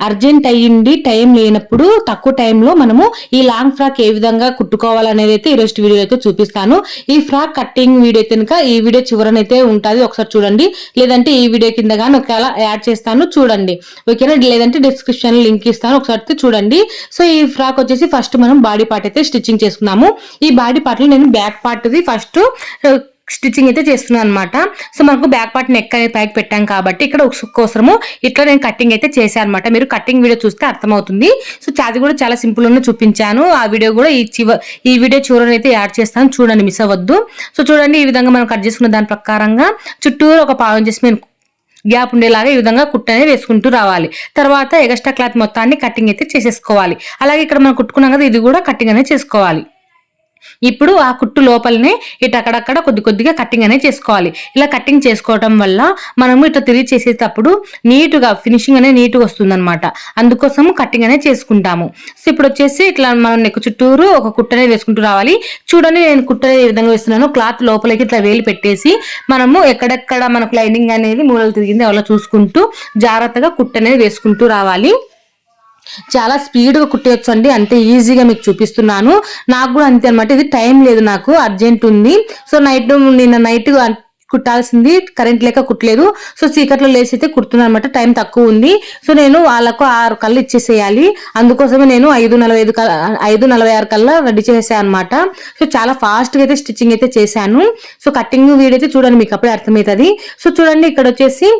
Urgent అయ్యింది time లేనప్పుడు తక్కువ టైంలో మనము ఈ లాంగ్ ఫ్రాక్ ఏ విధంగా కుట్టుకోవాలనేది అయితే ఈరోజు వీడియో అయితే చూపిస్తాను. ఈ ఫ్రాక్ కట్టింగ్ వీడియో అయితే కనుక ఈ వీడియో చివరనైతే ఉంటుంది. ఒకసారి చూడండి. లేదంటే ఈ వీడియో కింద కానీ ఒకవేళ యాడ్ చేస్తాను చూడండి. ఓకేనా? లేదంటే డిస్క్రిప్షన్ లింక్ ఇస్తాను. ఒకసారి అయితే చూడండి. సో ఈ ఫ్రాక్ వచ్చేసి ఫస్ట్ మనం బాడీ పార్ట్ అయితే స్టిచ్చింగ్ చేసుకున్నాము ఈ బాడీ పార్ట్లో నేను బ్యాక్ పార్ట్ది ఫస్ట్ స్టిచ్చింగ్ అయితే చేస్తున్నాను అనమాట సో మనకు బ్యాక్ పార్ట్ నెక్ అనేది పైకి పెట్టాం కాబట్టి ఇక్కడ కోసము ఇట్లా నేను కటింగ్ అయితే చేశాను అనమాట మీరు కటింగ్ వీడియో చూస్తే అర్థమవుతుంది. సో అది కూడా చాలా సింపుల్గా చూపించాను. ఆ వీడియో కూడా ఈ చివ ఈ వీడియో చూడని అయితే యాడ్ చేస్తాను. చూడండి మిస్ అవ్వద్దు. సో చూడండి ఈ విధంగా మనం కట్ చేసుకున్న దాని ప్రకారంగా చుట్టూరు ఒక పావు చేసి మేము గ్యాప్ ఉండేలాగా ఈ విధంగా కుట్టు అనేది వేసుకుంటూ రావాలి. తర్వాత ఎగస్ట్రా క్లాత్ మొత్తాన్ని కటింగ్ అయితే చేసేసుకోవాలి. అలాగే ఇక్కడ మనం కుట్టుకున్నాం కదా ఇది కూడా కటింగ్ అనేది చేసుకోవాలి. ఇప్పుడు ఆ కుట్టు లోపలనే ఇటు అక్కడక్కడ కొద్ది కొద్దిగా కటింగ్ అనేది చేసుకోవాలి. ఇలా కటింగ్ చేసుకోవటం వల్ల మనము ఇట్లా తిరిగి చేసేటప్పుడు నీటుగా ఫినిషింగ్ అనేది నీట్గా వస్తుంది అందుకోసము కటింగ్ అనేది చేసుకుంటాము. సో ఇప్పుడు వచ్చేసి ఇట్లా మనం నెక్ చుట్టూరు ఒక కుట్ట అనేది వేసుకుంటూ రావాలి. చూడండి నేను కుట్ట ఏ విధంగా వేస్తున్నాను. క్లాత్ లోపలికి ఇట్లా వేలు పెట్టేసి మనము ఎక్కడెక్కడ మనకు లైనింగ్ అనేది మూలలు తిరిగింది అలా చూసుకుంటూ జాగ్రత్తగా కుట్ట అనేది వేసుకుంటూ రావాలి. చాలా స్పీడ్గా కుట్టేయచ్చు అండి అంతే ఈజీగా మీకు చూపిస్తున్నాను. నాకు కూడా అంతే అనమాట ఇది టైం లేదు నాకు. అర్జెంట్ ఉంది. సో నైట్ నిన్న నైట్ కుట్టాల్సింది. కరెంట్ లేక కుట్టలేదు. సో చీకట్లో లేసి అయితే కుడుతున్నాను అనమాట టైం తక్కువ ఉంది. సో నేను వాళ్ళకు ఆరు కళ్ళు ఇచ్చేసేయాలి. అందుకోసమే నేను ఐదు నలభై ఐదు ఐదు నలభై ఆరు కల్లా రెడీ చేసాను అనమాట సో చాలా ఫాస్ట్గా అయితే స్టిచ్చింగ్ అయితే చేశాను. సో కటింగ్ వీడియో అయితే చూడండి మీకు అప్పుడే అర్థమవుతుంది. సో చూడండి ఇక్కడ వచ్చేసి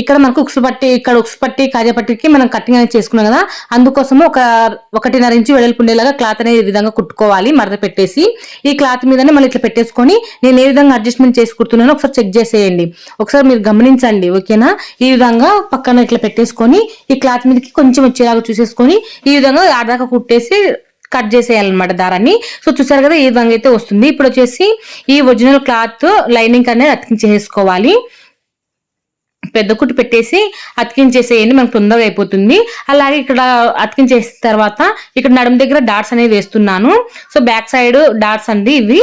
ఇక్కడ మనకు ఉక్సు పట్టి ఇక్కడ ఉక్సు పట్టి కాజపట్టికి మనం కటింగ్ అనేది చేసుకున్నాం కదా. అందుకోసము ఒక ఒకటిన్నర ఇంచు వెడల్పు ఉండేలాగా క్లాత్ అనేది విధంగా కుట్టుకోవాలి మరద పెట్టేసి. ఈ క్లాత్ మీదనే మళ్ళీ ఇట్లా పెట్టేసుకొని నేను ఏ విధంగా అడ్జస్ట్మెంట్ చేసి కుడుతున్నానో ఒకసారి చెక్ చేసేయండి. ఒకసారి మీరు గమనించండి ఓకేనా? ఈ విధంగా పక్కన ఇట్లా పెట్టేసుకొని ఈ క్లాత్ మీదకి కొంచెం వచ్చేలాగా చూసేసుకొని ఈ విధంగా ఆడదాకా కుట్టేసి కట్ చేసేయాలన్నమాట దారాన్ని. సో చూసారు కదా ఈ విధంగా అయితే వస్తుంది. ఇప్పుడు వచ్చేసి ఈ ఒరిజినల్ క్లాత్ లైనింగ్ అనేది అతికించేసుకోవాలి. పెద్ద కుట్టు పెట్టేసి అతికించేసేయండి మనకు తొందరగా అయిపోతుంది. అలాగే ఇక్కడ అతికించేసిన తర్వాత ఇక్కడ నడుము దగ్గర డాట్స్ అనేవి వేస్తున్నాను. సో బ్యాక్ సైడ్ డాట్స్ అండి ఇవి.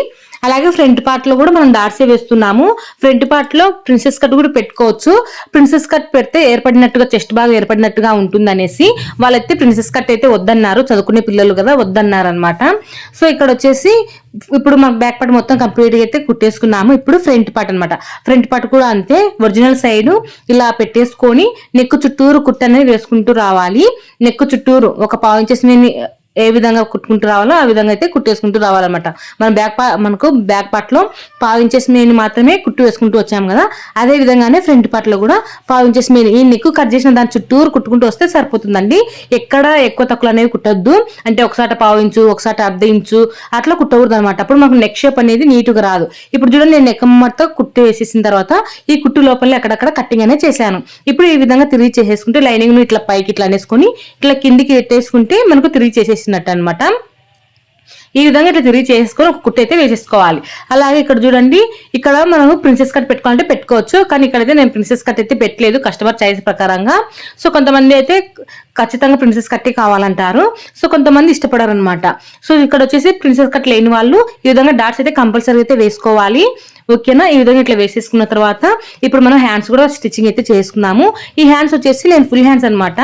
అలాగే ఫ్రంట్ పార్ట్లో కూడా మనం డాట్సే వేస్తున్నాము ఫ్రంట్ పార్ట్లో ప్రిన్సెస్ కట్ కూడా పెట్టుకోవచ్చు. ప్రిన్సెస్ కట్ పెడితే ఏర్పడినట్టుగా చెస్ట్ బాగా ఏర్పడినట్టుగా ఉంటుంది అనేసి వాళ్ళైతే ప్రిన్సెస్ కట్ అయితే వద్దన్నారు. చదువుకునే పిల్లలు కదా వద్దన్నారు అనమాట సో ఇక్కడ వచ్చేసి ఇప్పుడు మన బ్యాక్ పార్ట్ మొత్తం కంప్లీట్ అయితే కుట్టేసుకున్నాము. ఇప్పుడు ఫ్రంట్ పార్ట్ అనమాట ఫ్రంట్ పార్ట్ కూడా అంతే ఒరిజినల్ సైడ్ ఇలా పెట్టేసుకొని నెక్ చుట్టూరు కుట్ట అనేది వేసుకుంటూ రావాలి. నెక్ చుట్టూరు ఒక పావు ఇంచెస్ ఏ విధంగా కుట్టుకుంటూ రావాలో ఆ విధంగా అయితే కుట్టేసుకుంటూ రావాలన్నమాట. మన బ్యాక్ పా మనకు బ్యాక్ పార్ట్లో పావించేసి మెయిన్ మాత్రమే కుట్టు వేసుకుంటూ వచ్చాము కదా అదే విధంగానే ఫ్రంట్ పార్ట్లో కూడా పావించేసి మెయిన్ మీద ఈ నెక్కు కట్ చేసిన దాని చుట్టూరు కుట్టుకుంటూ వస్తే సరిపోతుందండి. ఎక్కడ ఎక్కువ తక్కువ అనేవి కుట్టద్దు. అంటే ఒకసారి పావించు ఒకసారి అర్ధ ఇంచు అట్లా కుట్టకూడదు అనమాట అప్పుడు మనకు నెక్ షేప్ అనేది నీట్గా రాదు. ఇప్పుడు చూడండి నేను నెక్ మొత్తం కుట్టు వేసేసిన తర్వాత ఈ కుట్టు లోపల ఎక్కడక్కడ కట్టింగ్ అనేది చేశాను. ఇప్పుడు ఈ విధంగా తిరిగి చేసేసుకుంటే లైనింగ్ ఇట్లా పైకి ఇట్లా అనేసుకొని ఇట్లా కిందికి పెట్టేసుకుంటే మనకు తిరిగి చేసేసి వేసినట్టు అనమాట ఈ విధంగా ఇట్లా తిరిగి చేసుకొని ఒక కుట్టు అయితే వేసేసుకోవాలి. అలాగే ఇక్కడ చూడండి ఇక్కడ మనం ప్రిన్సెస్ కట్ పెట్టుకోవాలంటే పెట్టుకోవచ్చు. కానీ ఇక్కడైతే నేను ప్రిన్సెస్ కట్ అయితే పెట్టలేదు కస్టమర్ చాయిస్ ప్రకారంగా. సో కొంతమంది అయితే ఖచ్చితంగా ప్రిన్సెస్ కట్టే కావాలంటారు. సో కొంతమంది ఇష్టపడరు అనమాట సో ఇక్కడ వచ్చేసి ప్రిన్సెస్ కట్ లేని వాళ్ళు ఈ విధంగా డాట్స్ అయితే కంపల్సరీ అయితే వేసుకోవాలి. ఓకేనా? ఈ విధంగా ఇట్లా వేసేసుకున్న తర్వాత ఇప్పుడు మనం హ్యాండ్స్ కూడా స్టిచ్చింగ్ అయితే చేసుకున్నాము. ఈ హ్యాండ్స్ వచ్చేసి నేను ఫుల్ హ్యాండ్స్ అనమాట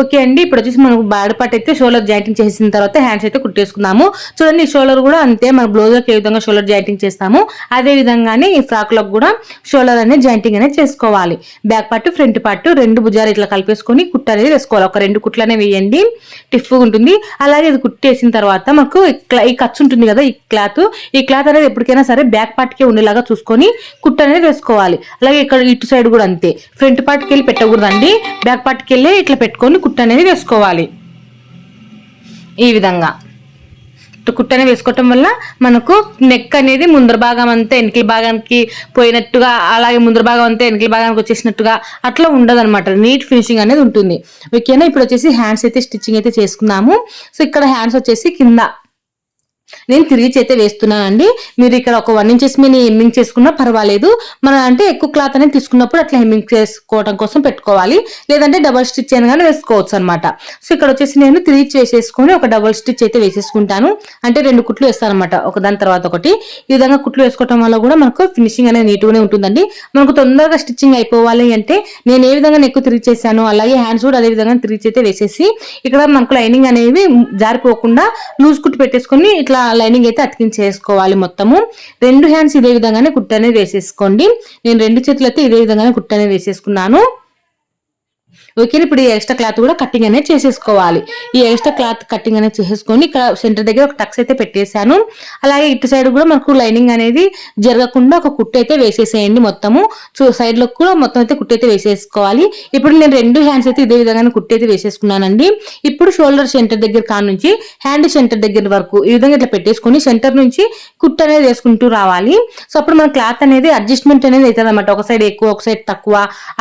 ఓకే అండి ఇప్పుడు వచ్చేసి మనకు బ్యాడ్ పార్ట్ అయితే షోల్డర్ జాయింటింగ్ చేసిన తర్వాత హ్యాండ్స్ అయితే కుట్టేసుకున్నాము చూడండి షోల్డర్ కూడా అంతే మన బ్లౌజ్ ఏ విధంగా షోల్డర్ జాయింటింగ్ చేస్తాము అదే విధంగానే ఈ ఫ్రాక్లో కూడా షోల్డర్ అనేది జాయింటింగ్ అనేది చేసుకోవాలి. బ్యాక్ పార్ట్ ఫ్రంట్ పార్ట్ రెండు భుజాలు ఇట్లా కలిపేసుకొని కుట్ట అనేది వేసుకోవాలి. ఒక రెండు కుట్లనే వేయండి టిఫ్ ఉంటుంది. అలాగే ఇది కుట్టేసిన తర్వాత మనకు ఈ ఖర్చు ఉంటుంది కదా ఈ క్లాత్. ఈ క్లాత్ అనేది ఎప్పటికైనా సరే బ్యాక్ పార్ట్కి ఉండేలాగా చూసుకొని కుట్ట అనేది వేసుకోవాలి. అలాగే ఇక్కడ ఇటు సైడ్ కూడా అంతే ఫ్రంట్ పార్ట్కి వెళ్ళి పెట్టకూడదండి. బ్యాక్ పార్ట్కి వెళ్ళి ఇట్లా పెట్టుకొని కుట్ట అనేది వేసుకోవాలి. ఈ విధంగా. కుట్టని వేసుకోవటం వల్ల మనకు నెక్ అనేది ముందర భాగం అంతా వెనకల భాగానికి పోయినట్టుగా అలాగే ముందర భాగం అంతా వెనకల భాగానికి వచ్చేసినట్టుగా అట్లా ఉండదు నీట్ ఫినిషింగ్ అనేది ఉంటుంది. ఓకేనా? ఇప్పుడు వచ్చేసి హ్యాండ్స్ అయితే స్టిచ్చింగ్ అయితే చేసుకున్నాము. సో ఇక్కడ హ్యాండ్స్ వచ్చేసి కింద. నేను తిరిగి అయితే వేస్తున్నానండి. మీరు ఇక్కడ ఒక వన్ ఇంచెస్ మీద హెమ్మింగ్ చేసుకున్నా పర్వాలేదు. మన అంటే ఎక్కువ క్లాత్ అనేది తీసుకున్నప్పుడు అట్లా హెమ్మింగ్ చేసుకోవడం కోసం పెట్టుకోవాలి. లేదంటే డబల్ స్టిచ్ అయినా కానీ వేసుకోవచ్చు అనమాట సో ఇక్కడ వచ్చేసి నేను తిరిగి వేసేసుకొని ఒక డబల్ స్టిచ్ అయితే వేసేసుకుంటాను. అంటే రెండు కుట్లు వేస్తాను అనమాట ఒక దాని తర్వాత ఒకటి. ఈ విధంగా కుట్లు వేసుకోవడం వల్ల కూడా మనకు ఫినిషింగ్ అనేది నీట్గానే ఉంటుందండి. మనకు తొందరగా స్టిచ్చింగ్ అయిపోవాలి అంటే నేను ఏ విధంగా ఎక్కువ తిరిగి చేశాను అలాగే హ్యాండ్స్ కూడా అదే విధంగా తిరిగి అయితే వేసేసి ఇక్కడ మనకు లైనింగ్ అనేవి జారిపోకుండా లూజ్ కుట్టు పెట్టేసుకొని ఇట్లా లైనింగ్ అయితే అతికించేసుకోవాలి మొత్తము. రెండు హ్యాండ్స్ ఇదే విధంగానే కుట్టనే వేసేసుకోండి. నేను రెండు చేతులు అయితే ఇదే విధంగానే కుట్టనే వేసేసుకున్నాను. ఓకే ఇప్పుడు ఈ ఎక్స్ట్రా క్లాత్ కూడా కటింగ్ అనేది చేసేసుకోవాలి. ఈ ఎక్స్ట్రా క్లాత్ కటింగ్ అనేది చేసేసుకొని ఇక్కడ సెంటర్ దగ్గర ఒక టక్స్ అయితే పెట్టేశాను. అలాగే ఇటు సైడ్ కూడా మనకు లైనింగ్ అనేది జరగకుండా ఒక కుట్టు అయితే వేసేసేయండి మొత్తము. సైడ్లో కూడా మొత్తం అయితే కుట్టు అయితే వేసేసుకోవాలి. ఇప్పుడు నేను రెండు హ్యాండ్స్ అయితే ఇదే విధంగా కుట్టు అయితే వేసేసుకున్నానండి. ఇప్పుడు షోల్డర్ సెంటర్ దగ్గర కాడ నుంచి హ్యాండ్ సెంటర్ దగ్గర వరకు ఈ విధంగా ఇట్లా పెట్టేసుకొని సెంటర్ నుంచి కుట్ అనేది వేసుకుంటూ రావాలి. సో అప్పుడు మన క్లాత్ అనేది అడ్జస్ట్మెంట్ అనేది అవుతుంది అనమాట ఒక సైడ్ ఎక్కువ ఒక సైడ్ తక్కువ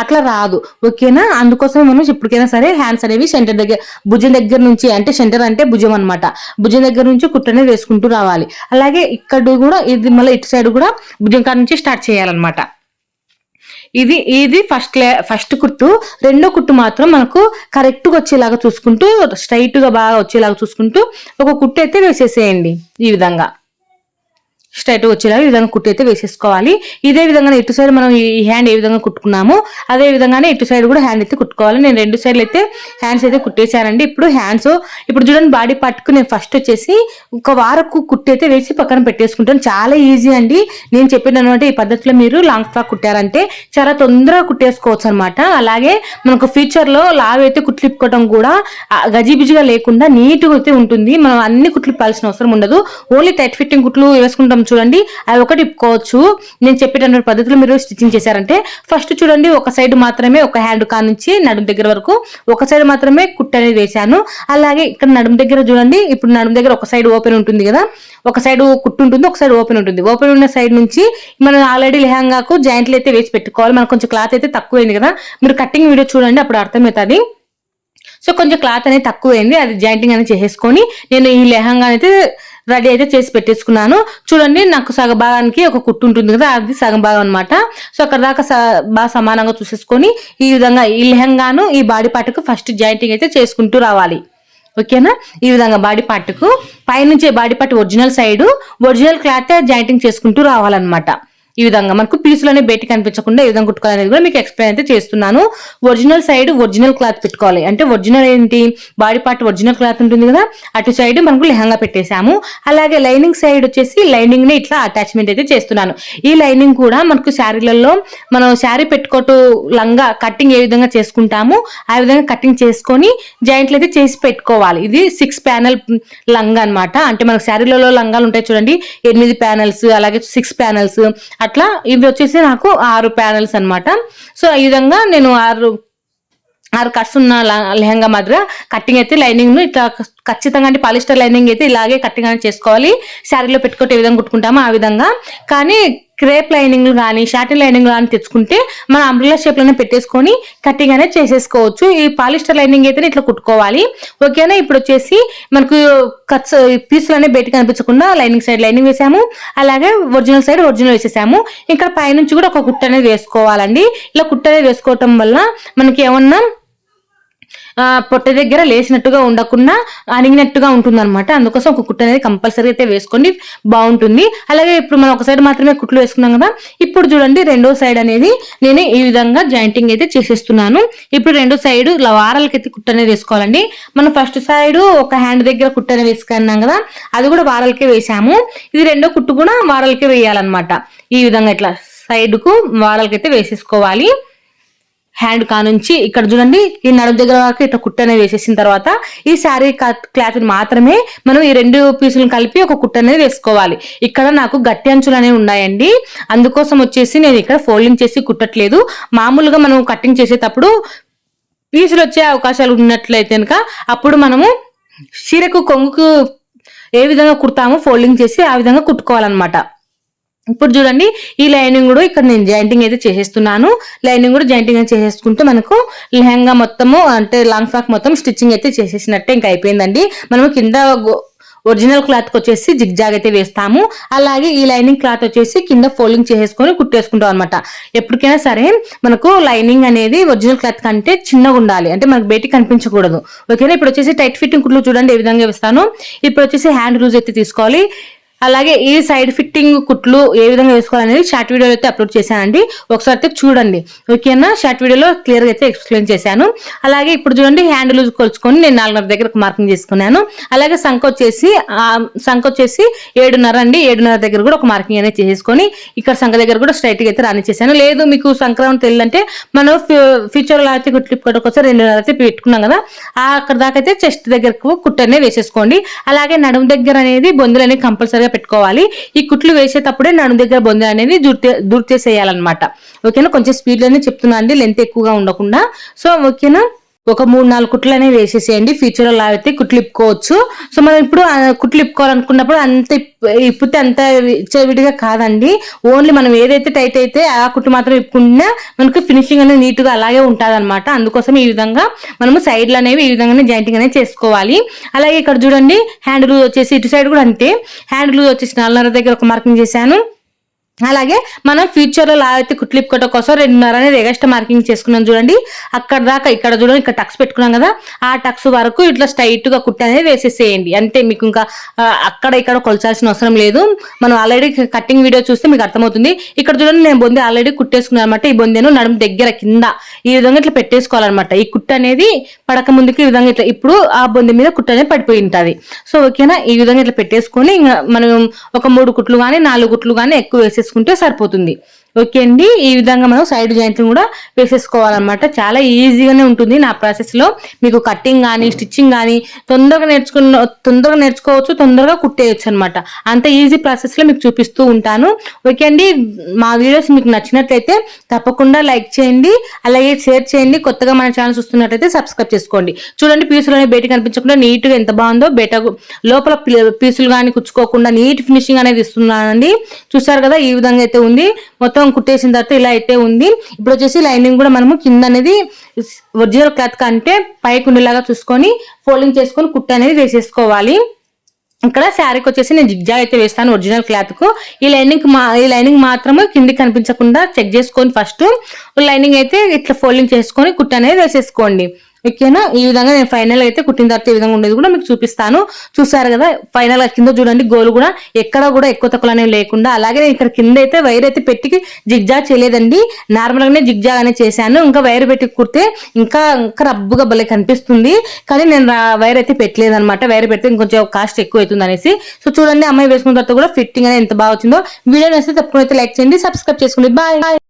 అట్లా రాదు. ఓకేనా? అందుకోసం మనం ఎప్పటికైనా సరే హ్యాండ్స్ అనేవి సెంటర్ దగ్గర భుజం దగ్గర నుంచి అంటే సెంటర్ అంటే భుజం అనమాట భుజం దగ్గర నుంచి కుట్ అనేది వేసుకుంటూ రావాలి. అలాగే ఇక్కడ కూడా ఇది మళ్ళీ ఇటు సైడ్ కూడా భుజం కాడ నుంచి స్టార్ట్ చేయాలన్నమాట. ఇది ఇది ఫస్ట్ ఫస్ట్ కుట్టు. రెండో కుట్టు మాత్రం మనకు కరెక్ట్గా వచ్చేలాగా చూసుకుంటూ స్ట్రైట్గా బాగా వచ్చేలాగా చూసుకుంటూ ఒక కుట్టు అయితే వేసేసేయండి ఈ విధంగా. స్ట్రైట్ వచ్చేలాగా ఈ విధంగా కుట్టి అయితే వేసేసుకోవాలి. ఇదే విధంగా ఇటు సైడ్ మనం ఈ హ్యాండ్ ఏ విధంగా కుట్టుకున్నామో అదే విధంగానే ఇటు సైడ్ కూడా హ్యాండ్ అయితే కుట్టుకోవాలి. నేను రెండు సైడ్లు అయితే హ్యాండ్స్ అయితే కుట్టేశానండి. ఇప్పుడు హ్యాండ్స్ ఇప్పుడు చూడండి బాడీ పట్టుకు నేను ఫస్ట్ వచ్చేసి ఒక వారకు కుట్టి అయితే వేసి పక్కన పెట్టేసుకుంటాను. చాలా ఈజీ అండి. నేను చెప్పిన అనమాట ఈ పద్ధతిలో మీరు లాంగ్ ఫ్రాక్ కుట్టారంటే చాలా తొందరగా కుట్టేసుకోవచ్చు అనమాట అలాగే మనకు ఫ్యూచర్లో లావ్ అయితే కుట్లిప్పుకోవడం కూడా గజిబిజిగా లేకుండా నీట్గా అయితే ఉంటుంది. మనం అన్ని కుట్లు పాల్సిన అవసరం ఉండదు. ఓన్లీ టైట్ ఫిట్టింగ్ కుట్లు వేసుకుంటాం చూడండి. అవి ఒకటి ఇప్పుకోవచ్చు నేను చెప్పేటటువంటి పద్ధతిలో మీరు స్టిచ్చింగ్ చేశారంటే ఫస్ట్ చూడండి ఒక సైడ్ మాత్రమే ఒక హ్యాండ్ కా నుంచి నడుము దగ్గర వరకు ఒక సైడ్ మాత్రమే కుట్ అనేది వేశాను. అలాగే ఇక్కడ నడుము దగ్గర చూడండి ఇప్పుడు నడుము దగ్గర ఒక సైడ్ ఓపెన్ ఉంటుంది కదా ఒక సైడ్ కుట్టు ఉంటుంది ఒక సైడ్ ఓపెన్ ఉంటుంది. ఓపెన్ ఉన్న సైడ్ నుంచి మనం ఆల్రెడీ లెహంగాకు జాయింట్లు అయితే వేసి పెట్టుకోవాలి. మనకు కొంచెం క్లాత్ అయితే తక్కువైంది కదా మీరు కటింగ్ వీడియో చూడండి అప్పుడు అర్థమవుతుంది. సో కొంచెం క్లాత్ అనేది తక్కువైంది అది జాయింటింగ్ అనేది చేసేసుకొని నేను ఈ లెహంగా అయితే రెడీ అయితే చేసి పెట్టేసుకున్నాను. చూడండి నాకు సగ భాగానికి ఒక కుట్టు ఉంటుంది కదా అది సగం భాగం అనమాట సో అక్కడ దాకా బాగా సమానంగా చూసేసుకొని ఈ విధంగా ఈ లెహంగాను ఈ బాడీ పార్ట్కు ఫస్ట్ జాయింటింగ్ అయితే చేసుకుంటూ రావాలి. ఓకేనా? ఈ విధంగా బాడీ పార్ట్కు. పైనుంచే body part original side original cloth jointing చేసుకుంటూ రావాలన్నమాట. ఈ విధంగా మనకు పీసులోనే బయట కనిపించకుండా ఈ విధంగా కుట్టుకోవాలి అనేది కూడా మీకు ఎక్స్ప్లెయిన్ అయితే చేస్తున్నాను. ఒరిజినల్ సైడ్ ఒరిజినల్ క్లాత్ పెట్టుకోవాలి. అంటే ఒరిజినల్ ఏంటి? బాడీ పార్ట్ ఒరిజినల్ క్లాత్ ఉంటుంది కదా? అటు సైడ్ మనకు లెహంగా పెట్టేశాము. అలాగే లైనింగ్ సైడ్ వచ్చేసి లైనింగ్ని ఇట్లా అటాచ్మెంట్ అయితే చేస్తున్నాను. ఈ లైనింగ్ కూడా మనకు శారీలలో మనం శారీ పెట్టుకోటు లంగా కట్టింగ్ ఏ విధంగా చేసుకుంటాము ఆ విధంగా కటింగ్ చేసుకొని జాయింట్లు అయితే చేసి పెట్టుకోవాలి. ఇది సిక్స్ ప్యానల్ లంగా అనమాట అంటే మనకు శారీలలో లంగాలు ఉంటాయి చూడండి. ఎనిమిది ప్యానల్స్ అలాగే సిక్స్ ప్యానల్స్ అట్లా ఇవి వచ్చేసి నాకు ఆరు ప్యానల్స్ అనమాట సో ఈ విధంగా నేను ఆరు ఆరు కట్స్ ఉన్న లెహంగా మాదిరిగా కట్టింగ్ అయితే లైనింగ్ను ఇట్లా ఖచ్చితంగా అంటే పాలిస్టర్ లైనింగ్ అయితే ఇలాగే కట్టింగ్ అనేది చేసుకోవాలి. శారీలో పెట్టుకుంటే ఏ విధంగా కుట్టుకుంటామో ఆ విధంగా. కానీ క్రేప్ లైనింగ్ కానీ షాటిన్ లైనింగ్ కానీ తెచ్చుకుంటే మన అంబ్రిలా షేప్లోనే పెట్టేసుకొని కటింగ్ అనేది చేసేసుకోవచ్చు. ఈ పాలిస్టర్ లైనింగ్ అయితే ఇట్లా కుట్టుకోవాలి. ఓకేనా? ఇప్పుడు వచ్చేసి మనకు కట్స్ పీసులు అనేవి బయటకు కనిపించకుండా లైనింగ్ సైడ్ లైనింగ్ వేసాము. అలాగే ఒరిజినల్ సైడ్ ఒరిజినల్ వేసేసాము. ఇక్కడ పైనుంచి కూడా ఒక కుట్ట అనేది వేసుకోవాలండి. ఇలా కుట్ట అనేది వేసుకోవటం వల్ల మనకి ఏమన్నా పొట్ట దగ్గర లేచినట్టుగా ఉండకుండా అణిగినట్టుగా ఉంటుంది అనమాట అందుకోసం ఒక కుట్టు అనేది కంపల్సరీ అయితే వేసుకోండి. బాగుంటుంది. అలాగే ఇప్పుడు మనం ఒక సైడ్ మాత్రమే కుట్లు వేసుకున్నాం కదా ఇప్పుడు చూడండి రెండో సైడ్ అనేది నేను ఈ విధంగా జాయింటింగ్ అయితే చేసేస్తున్నాను. ఇప్పుడు రెండో సైడ్ ఇలా వారాలకి అయితే కుట్టు అనేది వేసుకోవాలండి. మనం ఫస్ట్ సైడ్ ఒక హ్యాండ్ దగ్గర కుట్టు అనేది వేసుకున్నాం కదా అది కూడా వారాలకే వేసాము. ఇది రెండో కుట్టు కూడా వారాలకే వేయాలన్నమాట. ఈ విధంగా ఇట్లా సైడ్కు వారాలకైతే వేసేసుకోవాలి. హ్యాండ్ కానుంచి ఇక్కడ చూడండి ఈ నడుము దగ్గర వరకు ఇట్లా కుట్టనే అనేది వేసేసిన తర్వాత ఈ శారీ క్లాత్ మాత్రమే మనం ఈ రెండు పీసులు కలిపి ఒక కుట్ట అనేది వేసుకోవాలి. ఇక్కడ నాకు గట్టి అంచులు అనేవి ఉన్నాయండి. అందుకోసం వచ్చేసి నేను ఇక్కడ ఫోల్డింగ్ చేసి కుట్టట్లేదు. మామూలుగా మనం కటింగ్ చేసేటప్పుడు పీసులు వచ్చే అవకాశాలు ఉన్నట్లయితే కనుక అప్పుడు మనము చీరకు కొంగుకు ఏ విధంగా కుడతామో ఫోల్డింగ్ చేసి ఆ విధంగా కుట్టుకోవాలన్నమాట. ఇప్పుడు చూడండి ఈ లైనింగ్ కూడా ఇక్కడ నేను జాయింటింగ్ అయితే చేసేస్తున్నాను. లైనింగ్ కూడా జాయింటింగ్ అయితే చేసేసుకుంటే మనకు లెహంగా మొత్తము అంటే లాంగ్ ఫ్రాక్ మొత్తం స్టిచ్చింగ్ అయితే చేసేసినట్టే ఇంకా అయిపోయిందండి. మనము కింద ఒరిజినల్ క్లాత్ వచ్చేసి వచ్చేసి జిగ్జాగ్ అయితే వేస్తాము. అలాగే ఈ లైనింగ్ క్లాత్ వచ్చేసి కింద ఫోల్డింగ్ చేసేసుకొని కుట్టేసుకుంటాం అనమాట ఎప్పటికైనా సరే మనకు లైనింగ్ అనేది ఒరిజినల్ క్లాత్ కంటే చిన్నగా ఉండాలి. అంటే మనకు బయటికి కనిపించకూడదు. ఓకేనా? ఇప్పుడు వచ్చేసి టైట్ ఫిట్టింగ్ కుట్లు చూడండి ఏ విధంగా వేస్తాను. ఇప్పుడు వచ్చేసి హ్యాండ్ లూజ్ అయితే తీసుకోవాలి. అలాగే ఈ సైడ్ ఫిట్టింగ్ కుట్లు ఏ విధంగా వేసుకోవాలనేది షార్ట్ వీడియోలో అయితే అప్లోడ్ చేశానండి. ఒకసారి అయితే చూడండి. ఓకేనా? షార్ట్ వీడియోలో క్లియర్గా అయితే ఎక్స్ప్లెయిన్ చేశాను. అలాగే ఇప్పుడు చూడండి హ్యాండ్ లూజ్ కొలుచుకొని నేను నాలుగున్నర దగ్గర మార్కింగ్ చేసుకున్నాను. అలాగే సంఖ వచ్చేసి సంఖ వచ్చేసి ఏడున్నర అండి. ఏడున్నర దగ్గర కూడా ఒక మార్కింగ్ అనేది చేసేసుకొని ఇక్కడ సంఖ దగ్గర కూడా స్ట్రైట్గా అయితే రాని చేశాను లేదు మీకు సంక్రాంతి తెలియాలంటే మనం ఫ్యూచర్లో అయితే కుట్లు కోసం రెండున్నర అయితే పెట్టుకున్నాం కదా. అక్కడ దాకా అయితే చెస్ట్ దగ్గరకు కుట్టనే వేసేసుకోండి. అలాగే నడుము దగ్గర అనేది బొందులు అనేది కంపల్సరీగా పెట్టుకోవాలి. ఈ కుట్లు వేసేటప్పుడే నడుము దగ్గర బొందులు అనేది దూర్తే దూర్చేసేయాలన్నమాట. ఓకేనా? కొంచెం స్పీడ్లోనే చెప్తున్నా అండి లెంత్ ఎక్కువగా ఉండకుండా. సో ఓకేనా? ఒక మూడు నాలుగు కుట్లు అనేవి వేసేసేయండి. ఫ్యూచర్లో అయితే కుట్లు ఇప్పుకోవచ్చు సో మనం ఇప్పుడు కుట్లు ఇప్పుకోవాలనుకున్నప్పుడు అంత ఇప్పితే అంత విడిగా కాదండి. ఓన్లీ మనం ఏదైతే టైట్ అయితే ఆ కుట్టు మాత్రం ఇప్పుకున్నా మనకు ఫినిషింగ్ అనేది నీట్గా అలాగే ఉంటుంది అనమాట అందుకోసం ఈ విధంగా మనము సైడ్లు అనేవి ఈ విధంగానే జాయింటింగ్ అనేది చేసుకోవాలి. అలాగే ఇక్కడ చూడండి హ్యాండ్ లూజ్ వచ్చేసి ఇటు సైడ్ కూడా అంతే. హ్యాండ్ లూజ్ వచ్చేసి నాలుగున్నర దగ్గర ఒక మార్కింగ్ చేశాను. అలాగే మనం ఫ్యూచర్లో అయితే లాగైతే కుట్లిప్పుకోవటం కోసం రెండున్నర అనేది ఎగస్ట్రా మార్కింగ్ చేసుకున్నాం చూడండి. అక్కడ దాకా ఇక్కడ చూడండి ఇక్కడ టక్స్ పెట్టుకున్నాం కదా ఆ టక్స్ వరకు ఇట్లా స్ట్రైట్గా కుట్టి అనేది వేసేసేయండి. అంతే మీకు ఇంకా అక్కడ ఇక్కడ కొలచాల్సిన అవసరం లేదు. మనం ఆల్రెడీ కటింగ్ వీడియో చూస్తే మీకు అర్థమవుతుంది. ఇక్కడ చూడండి నేను బొంది ఆల్రెడీ కుట్టేసుకున్నాను అనమాట ఈ బొందెను నడుము దగ్గర కింద ఈ విధంగా ఇట్లా పెట్టేసుకోవాలన్నమాట. ఈ కుట్ట అనేది పడక ముందుకి ఈ విధంగా ఇట్లా ఇప్పుడు ఆ బొంది మీద కుట్ట అనేది పడిపోయి ఉంటుంది. సో ఓకేనా? ఈ విధంగా ఇట్లా పెట్టేసుకొని ఇంకా మనం ఒక మూడు కుట్లు కానీ నాలుగు కుట్లు కానీ ఎక్కువ చేసుకుంటే సరిపోతుంది. ఓకే అండి. ఈ విధంగా మనం సైడ్ జాయింట్లు కూడా వేసేసుకోవాలన్నమాట. చాలా ఈజీగానే ఉంటుంది నా ప్రాసెస్లో. మీకు కట్టింగ్ కానీ స్టిచ్చింగ్ కానీ తొందరగా నేర్చుకున్న తొందరగా నేర్చుకోవచ్చు తొందరగా కుట్టేయచ్చు అనమాట అంత ఈజీ ప్రాసెస్లో మీకు చూపిస్తూ ఉంటాను. ఓకే అండి. మా వీడియోస్ మీకు నచ్చినట్లయితే తప్పకుండా లైక్ చేయండి. అలాగే షేర్ చేయండి. కొత్తగా మన ఛానల్ చూస్తున్నట్లయితే సబ్స్క్రైబ్ చేసుకోండి. చూడండి పీసులు బయట కనిపించకుండా నీట్గా ఎంత బాగుందో బయట లోపల పీసులు కానీ కుచ్చుకోకుండా నీట్ ఫినిషింగ్ అనేది ఇస్తున్నానండి. చూసారు కదా ఈ విధంగా అయితే ఉంది. మొత్తం కుట్టేసిన తర్వాత ఇలా అయితే ఉంది. ఇప్పుడు వచ్చేసి లైనింగ్ కూడా మనము కింద అనేది ఒరిజినల్ క్లాత్ కంటే పైకి ఉండేలాగా చూసుకొని ఫోల్డింగ్ చేసుకొని కుట్ట అనేది వేసేసుకోవాలి. ఇక్కడ శారీకి వచ్చేసి నేను జిగ్జా అయితే వేస్తాను ఒరిజినల్ క్లాత్కు. ఈ లైనింగ్ మా ఈ లైనింగ్ మాత్రమే కిందికి కనిపించకుండా చెక్ చేసుకొని ఫస్ట్ లైనింగ్ అయితే ఇట్లా ఫోల్డింగ్ చేసుకొని కుట్ట అనేది వేసేసుకోండి. ఓకేనా? ఈ విధంగా నేను ఫైనల్ అయితే కుట్టిన తర్వాత ఈ విధంగా ఉండేది కూడా మీకు చూపిస్తాను. చూసారు కదా ఫైనల్ కింద చూడండి గోలు కూడా ఎక్కడ కూడా ఎక్కువ తక్కువ అనేవి లేకుండా అలాగే నేను ఇక్కడ కింద అయితే వైర్ అయితే పెట్టి జిగ్జా చేయలేదండి. నార్మల్ గానే జిగ్జా అనే చేశాను. ఇంకా వైర్ పెట్టి కుడితే ఇంకా ఇంకా రబ్బుగా భలే కనిపిస్తుంది. కానీ నేను వైర్ అయితే పెట్టలేదు అనమాట వైర్ పెడితే ఇంకొంచెం కాస్ట్ ఎక్కువ అవుతుంది అనేసి. సో చూడండి అమ్మాయి వేసుకున్న తర్వాత కూడా ఫిట్టింగ్ అనేది ఎంత బాగా వచ్చిందో. వీడియో నచ్చితే తప్పకుండా అయితే లైక్ చేయండి సబ్స్క్రైబ్ చేసుకోండి. బాయ్